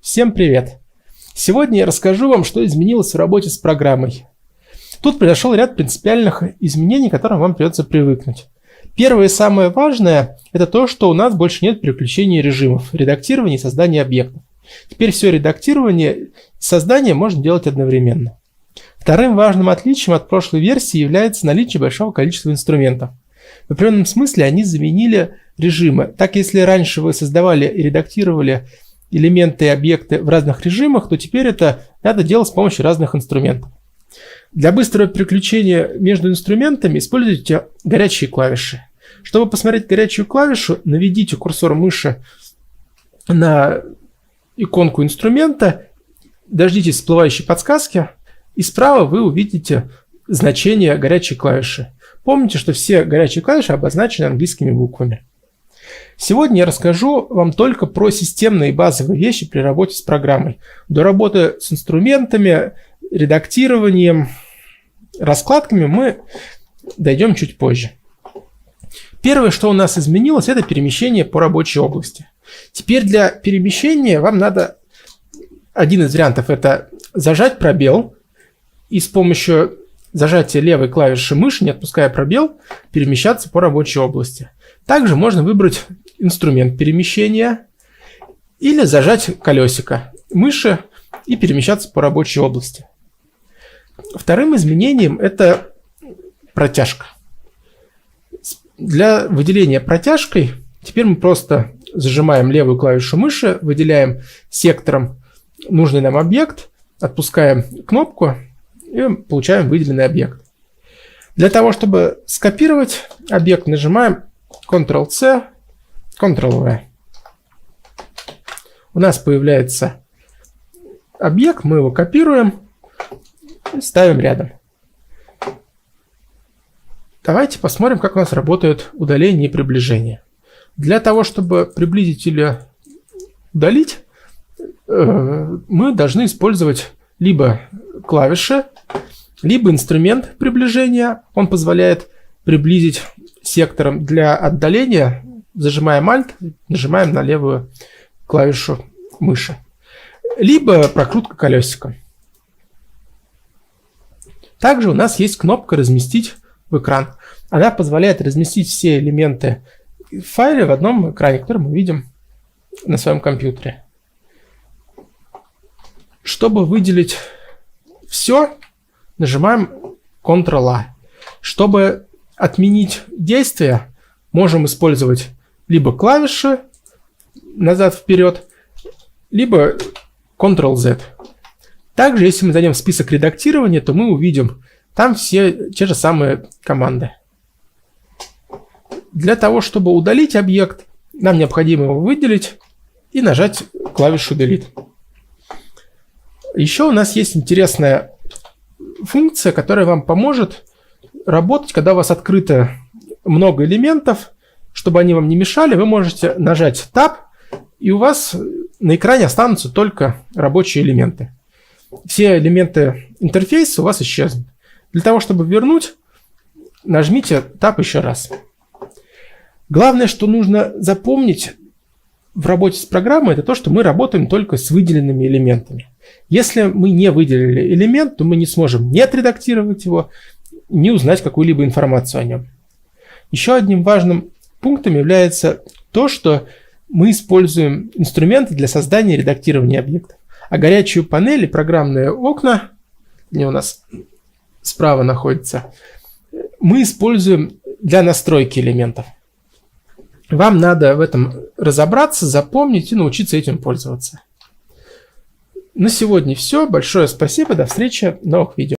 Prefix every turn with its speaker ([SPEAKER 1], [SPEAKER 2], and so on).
[SPEAKER 1] Всем привет! Сегодня я расскажу вам, что изменилось в работе с программой. Тут произошел ряд принципиальных изменений, к которым вам придется привыкнуть. Первое и самое важное – это то, что у нас больше нет переключения режимов, редактирования и создания объектов. Теперь все редактирование и создание можно делать одновременно. Вторым важным отличием от прошлой версии является наличие большого количества инструментов. В определенном смысле они заменили режимы. Так, если раньше вы создавали и редактировали элементы и объекты в разных режимах, то теперь это надо делать с помощью разных инструментов. Для быстрого переключения между инструментами используйте горячие клавиши. Чтобы посмотреть горячую клавишу, наведите курсор мыши на иконку инструмента, дождитесь всплывающей подсказки, и справа вы увидите значение горячей клавиши. Помните, что все горячие клавиши обозначены английскими буквами. Сегодня я расскажу вам только про системные базовые вещи при работе с программой. До работы с инструментами, редактированием, раскладками мы дойдем чуть позже. Первое, что у нас изменилось, это перемещение по рабочей области. Теперь для перемещения вам надо один из вариантов это зажать пробел и с помощью зажатия левой клавиши мыши, не отпуская пробел, перемещаться по рабочей области. Также можно выбрать инструмент перемещения или зажать колесико мыши и перемещаться по рабочей области. Вторым изменением это протяжка. Для выделения протяжкой теперь мы просто зажимаем левую клавишу мыши, выделяем сектором нужный нам объект, отпускаем кнопку и получаем выделенный объект. Для того, чтобы скопировать объект, нажимаем Ctrl-C, Ctrl-V. У нас появляется объект, мы его копируем ставим рядом. Давайте посмотрим, как у нас работает удаление и приближение. Для того, чтобы приблизить или удалить, э, мы должны использовать либо клавиши, либо инструмент приближения. Он позволяет приблизить сектором для отдаления. Зажимаем Alt, нажимаем на левую клавишу мыши. Либо прокрутка колесиком. Также у нас есть кнопка «Разместить в экран». Она позволяет разместить все элементы в файле в одном экране, который мы видим на своем компьютере. Чтобы выделить все, нажимаем Ctrl-A. Чтобы отменить действие, можем использовать либо клавиши назад-вперед, либо Ctrl-Z. Также, если мы зайдем в список редактирования, то мы увидим там все те же самые команды. Для того, чтобы удалить объект, нам необходимо его выделить и нажать клавишу Delete. Еще у нас есть интересная функция, которая вам поможет работать, когда у вас открыто много элементов, чтобы они вам не мешали, вы можете нажать Tab, и у вас на экране останутся только рабочие элементы. Все элементы интерфейса у вас исчезнут. Для того, чтобы вернуть, нажмите Tab еще раз. Главное, что нужно запомнить в работе с программой, это то, что мы работаем только с выделенными элементами. Если мы не выделили элемент, то мы не сможем не отредактировать его, не узнать какую-либо информацию о нем. Еще одним важным пунктом является то, что мы используем инструменты для создания и редактирования объектов. А горячую панель и программные окна, они у нас справа находятся, мы используем для настройки элементов. Вам надо в этом разобраться, запомнить и научиться этим пользоваться. На сегодня все. Большое спасибо. До встречи в новых видео.